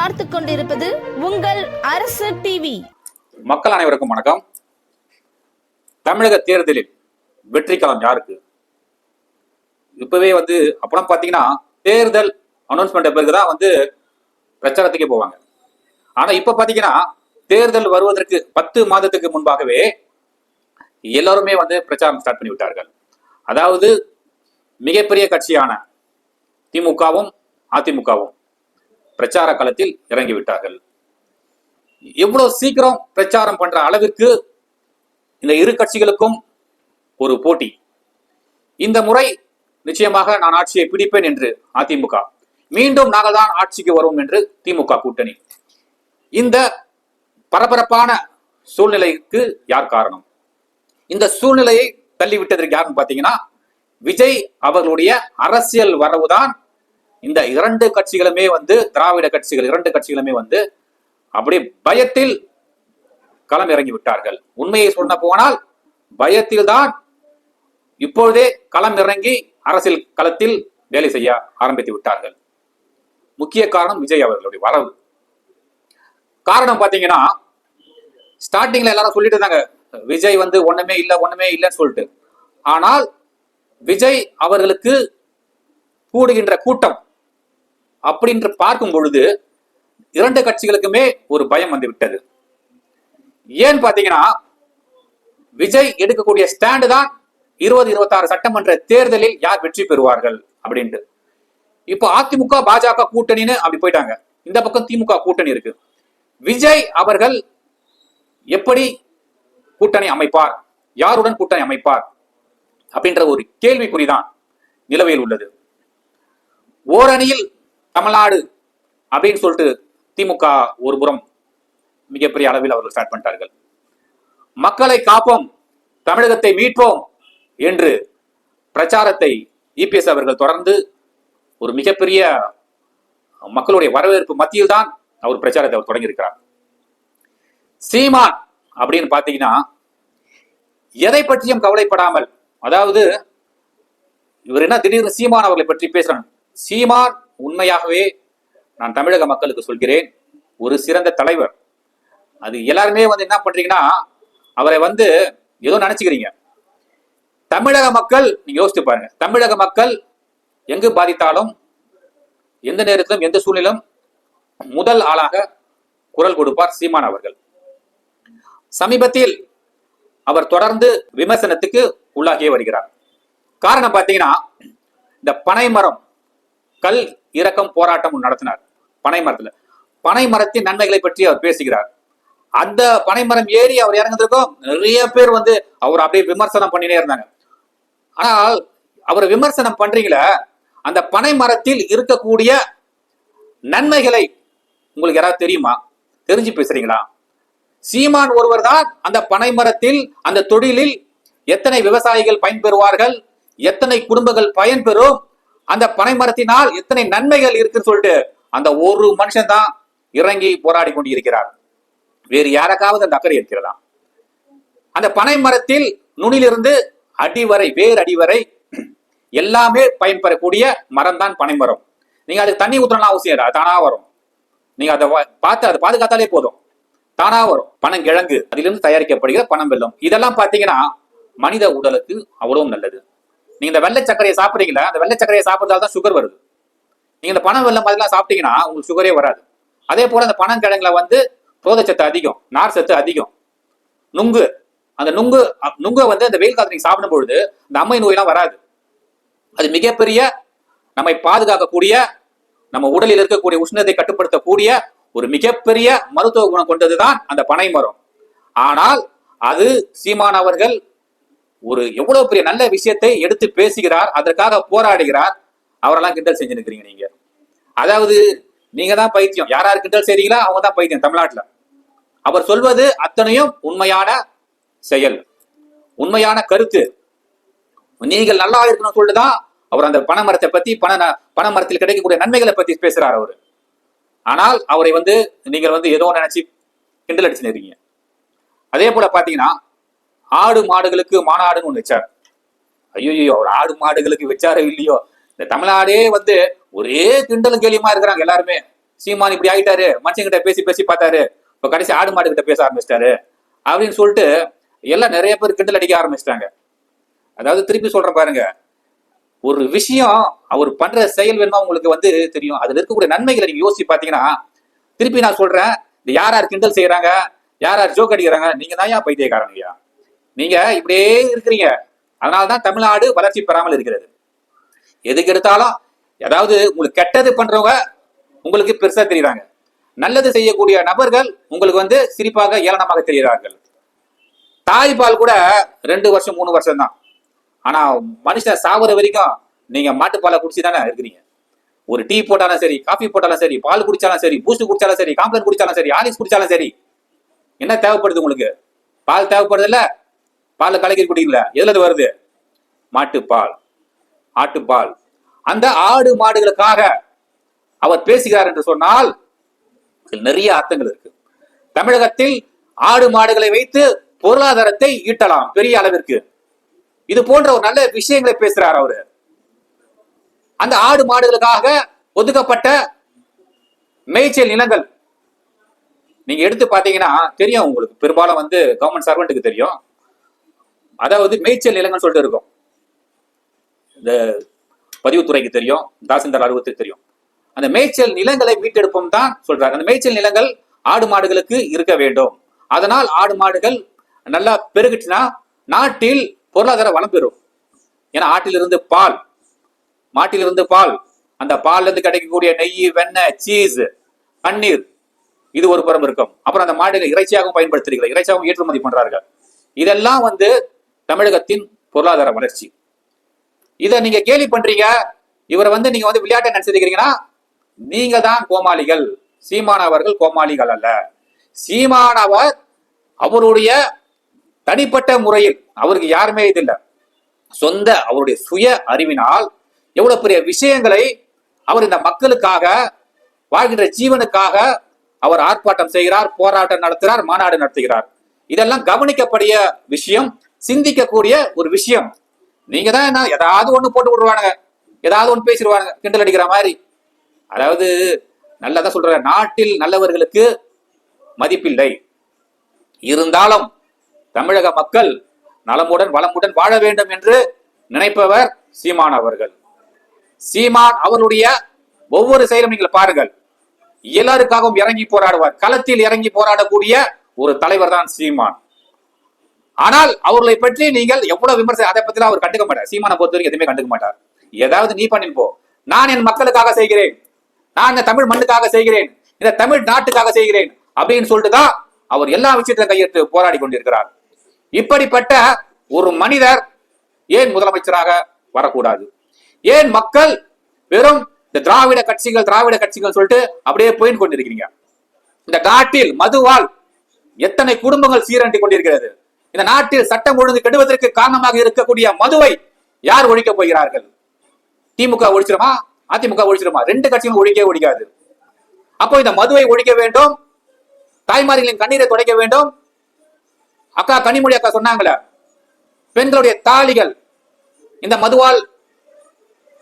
பார்த்து கொண்டிருப்பது உங்கள் அரசு டிவி மக்கள் அனைவருக்கும் வணக்கம். தமிழக தேர்தலில் வெற்றி காலம் யாருக்கு? இப்பவே வந்து அப்புறம் பாத்தீங்கன்னா தேர்தல் அனௌன்ஸ்மெண்ட் பிறகுதான் வந்து பிரச்சாரத்துக்கே போவாங்க. ஆனா இப்ப பாத்தீங்கன்னா தேர்தல் வருவதற்கு பத்து மாதத்துக்கு முன்பாகவே எல்லாருமே வந்து பிரச்சாரம் ஸ்டார்ட் பண்ணி விட்டார்கள். அதாவது மிகப்பெரிய கட்சியான திமுகவும் அதிமுகவும். பிரச்சார களத்தில் இறங்கிவிட்டார்கள். எவ்வளவு சீக்கிரம் பிரச்சாரம் பண்ற அளவிற்கு இந்த இரு கட்சிகளுக்கும் ஒரு போட்டி. இந்த முறை நிச்சயமாக நான் ஆட்சியை பிடிப்பேன் என்று அதிமுக. மீண்டும் நாங்கள் தான் ஆட்சிக்கு வருவோம் என்று திமுக கூட்டணி. இந்த பரபரப்பான சூழ்நிலைக்கு யார் காரணம்? இந்த சூழ்நிலையை தள்ளிவிட்டதற்கு யாருன்னு பாத்தீங்கன்னா விஜய் அவர்களுடைய அரசியல் வரவுதான் இந்த இரண்டு கட்சிகளுமே வந்து திராவிட கட்சிகள் இரண்டு கட்சிகளுமே வந்து அப்படி பயத்தில் களம் இறங்கி விட்டார்கள். உண்மையை சொன்ன போனால் பயத்தில் தான் இப்பொழுதே களம் இறங்கி அரசியல் களத்தில் வேலை செய்ய ஆரம்பித்து விட்டார்கள். முக்கிய காரணம் விஜய் அவர்களுடைய வரவு. காரணம் பாத்தீங்கன்னா ஸ்டார்டிங்ல எல்லாரும் சொல்லிட்டு இருந்தாங்க விஜய் வந்து ஒண்ணுமே இல்ல ஒண்ணுமே இல்லைன்னு சொல்லிட்டு. ஆனால் விஜய் அவர்களுக்கு கூடுகின்ற கூட்டம் அப்படின்ற பார்க்கும் பொழுது இரண்டு கட்சிகளுக்குமே ஒரு பயம் வந்து விட்டது ஏன் பாத்தீங்கன்னா விஜய் எடுக்கக்கூடிய ஸ்டாண்டு தான் இருபது இருபத்தாறு சட்டமன்ற தேர்தலில் யார் வெற்றி பெறுவார்கள் அப்படின்ட்டு. இப்போ அதிமுக பாஜக கூட்டணின்னு அப்படி போயிட்டாங்க. இந்த பக்கம் திமுக கூட்டணி இருக்கு. விஜய் அவர்கள் எப்படி கூட்டணி அமைப்பார்? யாருடன் கூட்டணி அமைப்பார்? அப்படின்ற ஒரு கேள்விக்குறிதான் நிலவையில் உள்ளது. ஓரணியில் தமிழ்நாடு அப்படின்னு சொல்லிட்டு திமுக ஒரு புறம் மிகப்பெரிய அளவில் அவர்கள் ஸ்டார்ட் பண்ணிட்டார்கள். மக்களை காப்போம் தமிழகத்தை மீட்போம் என்று பிரச்சாரத்தை இபிஎஸ் அவர்கள் தொடர்ந்து ஒரு மிகப்பெரிய மக்களுடைய வரவேற்பு மத்தியில் தான் அவர் பிரச்சாரத்தை அவர் தொடங்கியிருக்கிறார். சீமான் அப்படின்னு பார்த்தீங்கன்னா எதை பற்றியும் கவலைப்படாமல் அதாவது இவர் என்ன திடீர்னு சீமான் அவர்களை பற்றி பேசுறாங்க? சீமான் உண்மையாகவே நான் தமிழக மக்களுக்கு சொல்கிறேன் ஒரு சிறந்த தலைவர். அது எல்லாருமே வந்து என்ன பண்றீங்கன்னா அவரை வந்து ஏதோ நினைச்சுக்கிறீங்க. தமிழக மக்கள் நீங்க யோசித்து பாருங்க. தமிழக மக்கள் எங்கு பாதித்தாலும் எந்த நேரத்திலும் எந்த சூழ்நிலும் முதல் ஆளாக குரல் கொடுப்பார் சீமான் அவர்கள். சமீபத்தில் அவர் தொடர்ந்து விமர்சனத்துக்கு உள்ளாகியே வருகிறார். காரணம் பார்த்தீங்கன்னா இந்த பனை மரம் கல் இறக்கம் போராட்டம் நடத்தினார் பனை மரத்துல. பனை மரத்தின் நன்மைகளை பற்றி அவர் பேசுகிறார். அந்த பனை மரம் ஏறி அவர் இறங்குறதுக்கும் நிறைய பேர் வந்து அவர் அப்படியே விமர்சனம் பண்ணினே இருந்தாங்க. ஆனால் அவர் விமர்சனம் பண்றீங்களே அந்த பனை மரத்தில் இருக்கக்கூடிய நன்மைகளை உங்களுக்கு யாராவது தெரியுமா? தெரிஞ்சு பேசுறீங்களா? சீமான் ஒருவர் தான் அந்த பனை மரத்தில் அந்த தொழிலில் எத்தனை விவசாயிகள் பயன்பெறுவார்கள் எத்தனை குடும்பங்கள் பயன்பெறும் அந்த பனை மரத்தினால் எத்தனை நன்மைகள் இருக்குன்னு சொல்லிட்டு அந்த ஒரு மனுஷன் தான் இறங்கி போராடி கொண்டு இருக்கிறார் வேறு யாருக்காவது அந்த அக்கறை இருக்கிறதா? அந்த பனை மரத்தில் நுனிலிருந்து அடிவரை வேர் அடிவரை எல்லாமே பயன்பெறக்கூடிய மரம் தான் பனை மரம் நீங்க அதுக்கு தண்ணி ஊற்றலாம் அவசியம் இல்லை தானா வரும். நீங்க அதை பார்த்து அதை பாதுகாத்தாலே போதும். தானா வரும். பனங்கிழங்கு அதிலிருந்து தயாரிக்கப்படுகிற பனம் வெல்லம் இதெல்லாம் பாத்தீங்கன்னா மனித உடலுக்கு அவ்வளவு நல்லது. நீங்க இந்த வெள்ளை சர்க்கரையை சாப்பிட்றீங்களா? அந்த வெள்ளை சர்க்கரையை சாப்பிட்றதால தான் சுகர் வருது. நீங்க இந்த பனை வெள்ளம் மாதிரிலாம் சாப்பிட்டீங்கன்னா உங்களுக்கு சுகரே வராது. அதே போல அந்த பனங்கிழங்குல வந்து புரதச்சத்து அதிகம் நார் சத்து அதிகம். நுங்கு அந்த நுங்கு அ- நுங்கை வந்து அந்த வெயில் காலத்துல நீங்க சாப்பிடும் பொழுது இந்த அம்மை நோயெல்லாம் வராது. அது மிகப்பெரிய நம்மை பாதுகாக்கக்கூடிய நம்ம உடலில் இருக்கக்கூடிய உஷ்ணத்தை கட்டுப்படுத்தக்கூடிய ஒரு மிகப்பெரிய மருத்துவ குணம் கொண்டதுதான் அந்த பனை மரம். ஆனால் அது சீமானவர்கள் ஒரு எவ்வளவு பெரிய நல்ல விஷயத்தை எடுத்து பேசுகிறார் அதற்காக போராடுகிறார் அவரெல்லாம் கிண்டல் செஞ்சுருக்கிறீங்க நீங்க. அதாவது நீங்க தான் பைத்தியம். யார் யார் கிண்டல் செய்றீங்களா அவங்க தான் பைத்தியம் தமிழ்நாட்டுல. அவர் சொல்வது அத்தனையும் உண்மையான செயல். உண்மையான கருத்து. நீங்கள் நல்லா இருக்கணும்னு சொல்லிட்டு தான் அவர் அந்த பனைமரத்தை பத்தி பண பனைமரத்தில் கிடைக்கக்கூடிய நன்மைகளை பத்தி பேசுறார் அவரு. ஆனால் அவரை வந்து நீங்கள் வந்து ஏதோ நினைச்சு கிண்டல் அடிச்சு இருக்கீங்க அதே போல பாத்தீங்கன்னா ஆடு மாடுகளுக்கு மாநாடுன்னு ஒன்று வச்சார். ஐயோ அவர் ஆடு மாடுகளுக்கு வச்சாரோ இல்லையோ? இந்த தமிழ்நாடே வந்து ஒரே கிண்டலும் கேலியுமா இருக்கிறாங்க எல்லாருமே. சீமான் இப்படி ஆயிட்டாரு மனுஷங்கிட்ட பேசி பேசி பார்த்தாரு. இப்ப கடைசி ஆடு மாடு கிட்ட பேச ஆரம்பிச்சிட்டாரு. அப்படின்னு சொல்லிட்டு எல்லாம் நிறைய பேர் கிண்டல் அடிக்க ஆரம்பிச்சிட்டாங்க. அதாவது திருப்பி சொல்றேன் பாருங்க. ஒரு விஷயம் அவர் பண்ற செயல் வேணுமா உங்களுக்கு வந்து தெரியும். அதுல இருக்கக்கூடிய நன்மைகளை நீங்க யோசிச்சு பாத்தீங்கன்னா திருப்பி நான் சொல்றேன் இந்த யார் யார் கிண்டல் செய்யறாங்க யார் யார் ஜோக் அடிக்கிறாங்க நீங்க தான் ஏன் பைத்தியக்காரங்கய்யா நீங்க இப்படியே இருக்கிறீங்க. அதனால்தான் தமிழ்நாடு வளர்ச்சி பெறாமல் இருக்கிறது. எதுக்கு எடுத்தாலும் ஏதாவது உங்களுக்கு கெட்டது பண்றவங்க உங்களுக்கு பெருசா தெரியுறாங்க. நல்லது செய்யக்கூடிய நபர்கள் உங்களுக்கு வந்து சிரிப்பாக ஏளனமாக தெரிகிறார்கள். தாய்ப்பால் கூட ரெண்டு வருஷம் மூணு வருஷம் தான் ஆனா மனுஷன் சாவர வரைக்கும் நீங்க மாட்டுப்பாலை குடிச்சு தானே இருக்கிறீங்க. ஒரு டீ போட்டாலும் சரி காஃபி போட்டாலும் சரி பால் குடிச்சாலும் சரி பூஸ்ட் குடிச்சாலும் சரி காம்ப்ளன் குடிச்சாலும் சரி ஆலிஸ் குடிச்சாலும் சரி. என்ன தேவைப்படுது உங்களுக்கு? பால் தேவைப்படுது இல்ல? பாலில் கலக்கி குடிக்கல. எதுல அது வருது? மாட்டுப்பால். ஆட்டுப்பால். அந்த ஆடு மாடுகளுக்காக அவர் பேசுகிறார் என்று சொன்னால் நிறைய அர்த்தங்கள் இருக்கு. தமிழகத்தில் ஆடு மாடுகளை வைத்து பொருளாதாரத்தை ஈட்டலாம் பெரிய அளவிற்கு. இது போன்ற ஒரு நல்ல விஷயங்களை பேசுறார் அவரு. அந்த ஆடு மாடுகளுக்காக ஒதுக்கப்பட்ட மேய்ச்சல் நிலங்கள் நீங்க எடுத்து பாத்தீங்கன்னா தெரியும் உங்களுக்கு. பெரும்பாலும் வந்து கவர்மெண்ட் சர்வெண்ட்டுக்கு தெரியும். அதாவது மேய்ச்சல் நிலங்கள்னு சொல்லிட்டு இருக்கும். இந்த பதிவுத்துறைக்கு தெரியும் தாசில்தார் அலுவலகத்துக்கு தெரியும். அந்த மேய்ச்சல் நிலங்களை மீட்டெடுப்போம் தான் சொல்றாரு. அந்த மேய்ச்சல் நிலங்கள் ஆடு மாடுகளுக்கு இருக்க வேண்டும். அதனால் ஆடு மாடுகள் நல்லா பெருகிட்டுனா நாட்டில் பொருளாதார வளம் பெறும். ஏன்னா ஆட்டிலிருந்து பால் மாட்டிலிருந்து பால் அந்த பால்ல இருந்து கிடைக்கக்கூடிய நெய் வெண்ணெய் சீஸ் பன்னீர் இது ஒரு புறம் இருக்கும். அப்புறம் அந்த மாடுகள் இறைச்சியாகவும் பயன்படுத்துறீர்கள். இறைச்சியாகவும் ஏற்றுமதி பண்றார்கள். இதெல்லாம் வந்து தமிழகத்தின் பொருளாதார வளர்ச்சி. இதை நீங்க கேலி பண்றீங்க இவரை வந்து நீங்க வந்து விளையாட்டை நினைச்சிருக்கிறீங்கன்னா நீங்க தான் கோமாளிகள். சீமான் அவர்கள் கோமாளிகள் அல்ல. சீமானவர் அவருடைய தனிப்பட்ட முறையில் அவருக்கு யாருமே இது இல்லை. சொந்த அவருடைய சுய அறிவினால் எவ்வளவு பெரிய விஷயங்களை அவர் இந்த மக்களுக்காக வாழ்கின்ற ஜீவனுக்காக அவர் ஆர்ப்பாட்டம் செய்கிறார் போராட்டம் நடத்துகிறார் மாநாடு நடத்துகிறார். இதெல்லாம் கவனிக்கப்படிய விஷயம். சிந்திக்கக்கூடிய ஒரு விஷயம். நீங்க தான் என்ன ஏதாவது ஒண்ணு போட்டு விடுவானுங்க. ஏதாவது ஒன்று பேசிடுவானுங்க. கிண்டல் அடிக்கிற மாதிரி. அதாவது நல்லதான் சொல்ற நாட்டில் நல்லவர்களுக்கு மதிப்பில்லை. இருந்தாலும் தமிழக மக்கள் நலமுடன் வளமுடன் வாழ வேண்டும் என்று நினைப்பவர் சீமான் அவர்கள். சீமான் அவருடைய ஒவ்வொரு செயலும் நீங்கள் பாருங்கள். எல்லாருக்காகவும் இறங்கி போராடுவார். களத்தில் இறங்கி போராடக்கூடிய ஒரு தலைவர் தான் சீமான். ஆனால் அவர்களை பற்றி நீங்கள் எவ்வளவு விமர்சனம் அதை பத்தி அவர் கண்டுக்க மாட்டார். சீமான பொறுத்த வரைக்கும் எதுவுமே கண்டுக்க மாட்டார். ஏதாவது நீ பண்ணி போ. நான் என் மக்களுக்காக செய்கிறேன். நான் இந்த தமிழ் மண்ணுக்காக செய்கிறேன். இந்த தமிழ் நாட்டுக்காக செய்கிறேன். அப்படின்னு சொல்லிட்டு தான் அவர் எல்லா விஷயத்திலும் கையெழுத்து போராடி கொண்டிருக்கிறார். இப்படிப்பட்ட ஒரு மனிதர் ஏன் முதலமைச்சராக வரக்கூடாது? ஏன் மக்கள் வெறும் இந்த திராவிட கட்சிகள் திராவிட கட்சிகள் சொல்லிட்டு அப்படியே போயின்னு கொண்டிருக்கிறீங்க? இந்த நாட்டில் மதுவால் எத்தனை குடும்பங்கள் சீரண்டி கொண்டிருக்கிறது? இந்த நாட்டில் சட்டம் ஒழுங்கு கெடுவதற்கு காரணமாக இருக்கக்கூடிய மதுவை யார் ஒழிக்க போகிறார்கள்? திமுக ஒழிச்சிருமா? அதிமுக ஒழிச்சிருமா? ரெண்டு கட்சியும் ஒழிக்கவே ஒழிக்காது. அப்போ இந்த மதுவை ஒழிக்க வேண்டும். தாய்மார்களின் கண்ணீரை துடைக்க வேண்டும். அக்கா கனிமொழி அக்கா சொன்னாங்களே பெண்களுடைய தாலிகள் இந்த மதுவால்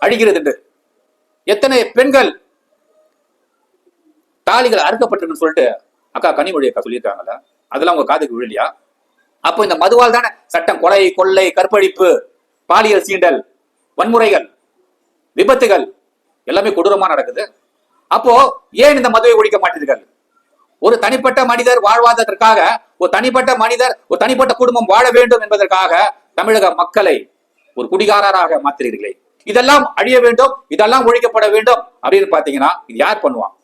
அழிகிறது என்று. எத்தனை பெண்கள் தாலிகள் அறுக்கப்பட்டிருக்குன்னு சொல்லிட்டு அக்கா கனிமொழி அக்கா சொல்லியிருக்காங்களா அதெல்லாம் உங்க காதுக்கு விழலையா? அப்போ இந்த மதுவால் தானே? சட்டம் கொலை கொள்ளை கற்பழிப்பு பாலியல் சீண்டல் வன்முறைகள் விபத்துகள் எல்லாமே கொடூரமா நடக்குது. அப்போ ஏன் இந்த மதுவை ஒழிக்க மாட்டீர்கள்? ஒரு தனிப்பட்ட மனிதர் வாழ்வாததற்காக ஒரு தனிப்பட்ட மனிதர் ஒரு தனிப்பட்ட குடும்பம் வாழ வேண்டும் என்பதற்காக தமிழக மக்களை ஒரு குடிகாரராக மாற்றுகிறீர்களே. இதெல்லாம் அழிய வேண்டும் இதெல்லாம் ஒழிக்கப்பட வேண்டும் அப்படின்னு பாத்தீங்கன்னா இது யார் பண்ணுவான்?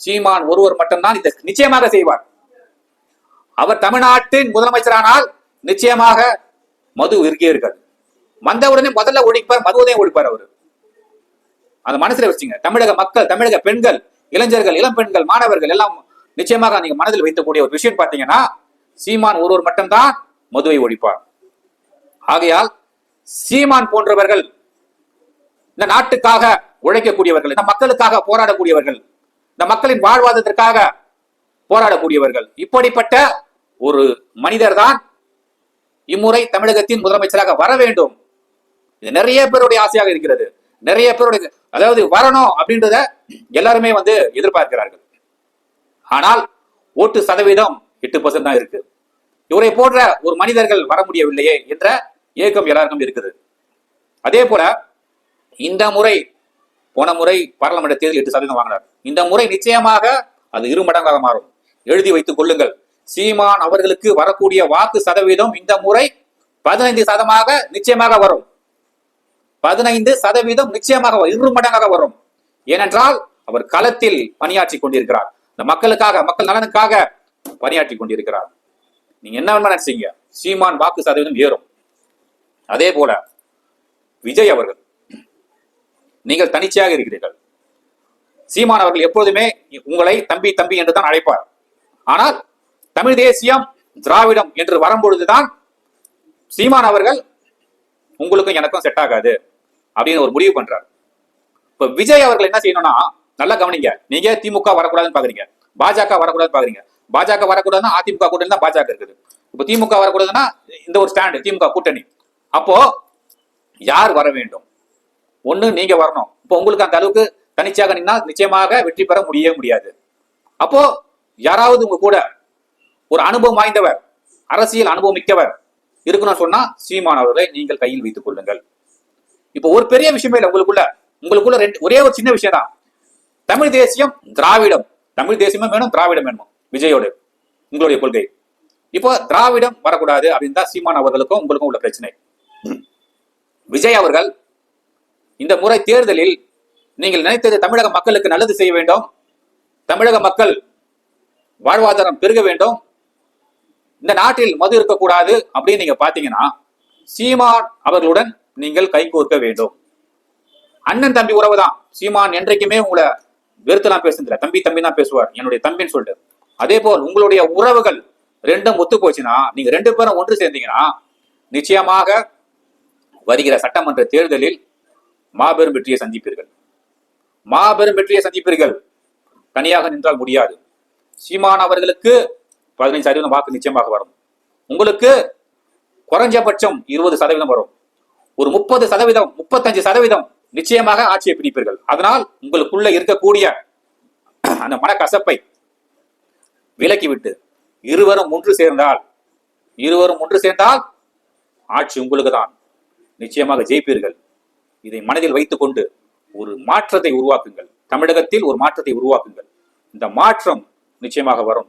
சீமான் ஒருவர் மட்டும்தான் இதை நிச்சயமாக செய்வார். அவர் தமிழ்நாட்டின் முதலமைச்சரானால் நிச்சயமாக மது இருக்கே இருக்காது. வந்தவுடனே முதல்ல ஒழிப்பார் மதுவதையும் ஒழிப்பார் அவர். அந்த மனசுல வச்சுங்க. தமிழக மக்கள் தமிழக பெண்கள் இளைஞர்கள் இளம் பெண்கள் மாணவர்கள் எல்லாம் நிச்சயமாக நீங்க மனதில் வைக்கக்கூடிய ஒரு விஷயம் பாத்தீங்கன்னா சீமான் ஒருவர் மட்டும்தான் மதுவை ஒழிப்பார். ஆகையால் சீமான் போன்றவர்கள் இந்த நாட்டுக்காக உழைக்கக்கூடியவர்கள் இந்த மக்களுக்காக போராடக்கூடியவர்கள் இந்த மக்களின் வாழ்வாதாரத்திற்காக போராடக்கூடியவர்கள் இப்படிப்பட்ட ஒரு மனிதர் தான் இம்முறை தமிழகத்தின் முதலமைச்சராக வர வேண்டும். இது நிறைய பேருடைய ஆசையாக இருக்கிறது. நிறைய பேருடைய அதாவது வரணும் அப்படின்றத எல்லாருமே வந்து எதிர்பார்க்கிறார்கள். ஆனால் ஓட்டு சதவீதம் எட்டு பர்சன்ட் தான் இருக்கு. இவரை போன்ற ஒரு மனிதர்கள் வர முடியவில்லையே என்ற ஏக்கம் எல்லாருக்கும் இருக்குது. அதே போல இந்த முறை போன முறை பாராளுமன்ற தேர்தல் எட்டு சதவீதம் வாங்கினார். இந்த முறை நிச்சயமாக அது இரு மடங்காக மாறும். எழுதி வைத்துக் கொள்ளுங்கள். சீமான் அவர்களுக்கு வரக்கூடிய வாக்கு சதவீதம் இந்த முறை பதினைந்து சதமாக நிச்சயமாக வரும். பதினைந்து சதவீதம் நிச்சயமாக வரும். இரு மடங்காக வரும். ஏனென்றால் அவர் களத்தில் பணியாற்றி கொண்டிருக்கிறார். இந்த மக்களுக்காக மக்கள் நலனுக்காக பணியாற்றி கொண்டிருக்கிறார். நீங்க என்ன நினைச்சீங்க? சீமான் வாக்கு சதவீதம் ஏறும். அதே போல விஜய் அவர்கள் நீங்கள் தனிச்சையாக இருக்கிறீர்கள். சீமான் அவர்கள் எப்போதுமே உங்களை தம்பி தம்பி என்று தான் அழைப்பார். ஆனால் தமிழ் தேசியம் திராவிடம் என்று வரும்பொழுதுதான் சீமான் அவர்கள் உங்களுக்கும் எனக்கும் செட் ஆகாது அப்படின்னு ஒரு முடிவு பண்றார். இப்ப விஜய் அவர்கள் என்ன செய்யணும்னா நல்லா கவனிங்க. நீங்க திமுக வரக்கூடாதுன்னு பாக்குறீங்க. பாஜக வரக்கூடாதுன்னு பாக்குறீங்க. பாஜக வரக்கூடாதுன்னா அதிமுக கூட்டணி தான் பாஜக இருக்குது. இப்ப திமுக வரக்கூடாதுன்னா இந்த ஒரு ஸ்டாண்டு திமுக கூட்டணி. அப்போ யார் வர வேண்டும்? ஒண்ணு நீங்க வரணும். இப்போ உங்களுக்கு அந்த அளவுக்கு தனிச்சாக நின்னா நிச்சயமாக வெற்றி பெற முடியவே முடியாது. அப்போ யாராவது உங்க கூட ஒரு அனுபவம் வாய்ந்தவர் அரசியல் அனுபவம் மிக்கவர் இருக்கணும்னு சொன்னா சீமான் அவர்களை நீங்கள் கையில் வைத்துக் கொள்ளுங்கள். இப்போ ஒரு பெரிய விஷயமே இல்லை உங்களுக்குள்ள. உங்களுக்குள்ள ரெண்டு ஒரே ஒரு சின்ன விஷயம் தான் தமிழ் தேசியம் திராவிடம். தமிழ் தேசியமும் வேணும் திராவிடம் வேணும். விஜயோடு. உங்களுடைய கொள்கை. இப்போ திராவிடம் வரக்கூடாது அப்படின்னு தான் சீமான் அவர்களுக்கும் உங்களுக்கும் உள்ள பிரச்சனை. விஜய் அவர்கள் இந்த முறை தேர்தலில் நீங்கள் நினைத்தது தமிழக மக்களுக்கு நல்லது செய்ய வேண்டும். தமிழக மக்கள் வாழ்வாதாரம் பெருக வேண்டும். இந்த நாட்டில் மது இருக்கக்கூடாது அப்படின்னு நீங்க பாத்தீங்கன்னா சீமான் அவர்களுடன் நீங்கள் கைகோர்க்க வேண்டும். அண்ணன் தம்பி உறவு தான் சீமான் என்றைக்குமே உங்களை வெறுத்துலாம் பேசுறதில்ல தம்பி தம்பி தான் பேசுவார். என்னுடைய தம்பின்னு சொல்லிட்டு. அதே போல் உங்களுடைய உறவுகள் ரெண்டும் ஒத்து போச்சுன்னா நீங்க ரெண்டு பேரும் ஒன்று சேர்ந்தீங்கன்னா நிச்சயமாக வருகிற சட்டமன்ற தேர்தலில் மாபெரும் வெற்றியை சந்திப்பீர்கள். மாபெரும் வெற்றியை சந்திப்பீர்கள். தனியாக நின்றால் முடியாது. சீமான் அவர்களுக்கு பதினைந்து சதவீதம் வாக்கு நிச்சயமாக வரும். உங்களுக்கு குறைஞ்சபட்சம் இருபது சதவீதம் வரும். ஒரு முப்பது சதவீதம் முப்பத்தஞ்சு சதவீதம் நிச்சயமாக ஆட்சியை பிடிப்பீர்கள். அதனால் உங்களுக்குள்ள இருக்கக்கூடிய அந்த மனக்கசப்பை விலக்கிவிட்டு இருவரும் ஒன்று சேர்ந்தால் இருவரும் ஒன்று சேர்ந்தால் ஆட்சி உங்களுக்கு தான் நிச்சயமாக ஜெயிப்பீர்கள். இதை மனதில் வைத்துக்கொண்டு ஒரு மாற்றத்தை உருவாக்குங்கள். தமிழகத்தில் ஒரு மாற்றத்தை உருவாக்குங்கள். இந்த மாற்றம் நிச்சயமாக வரும்.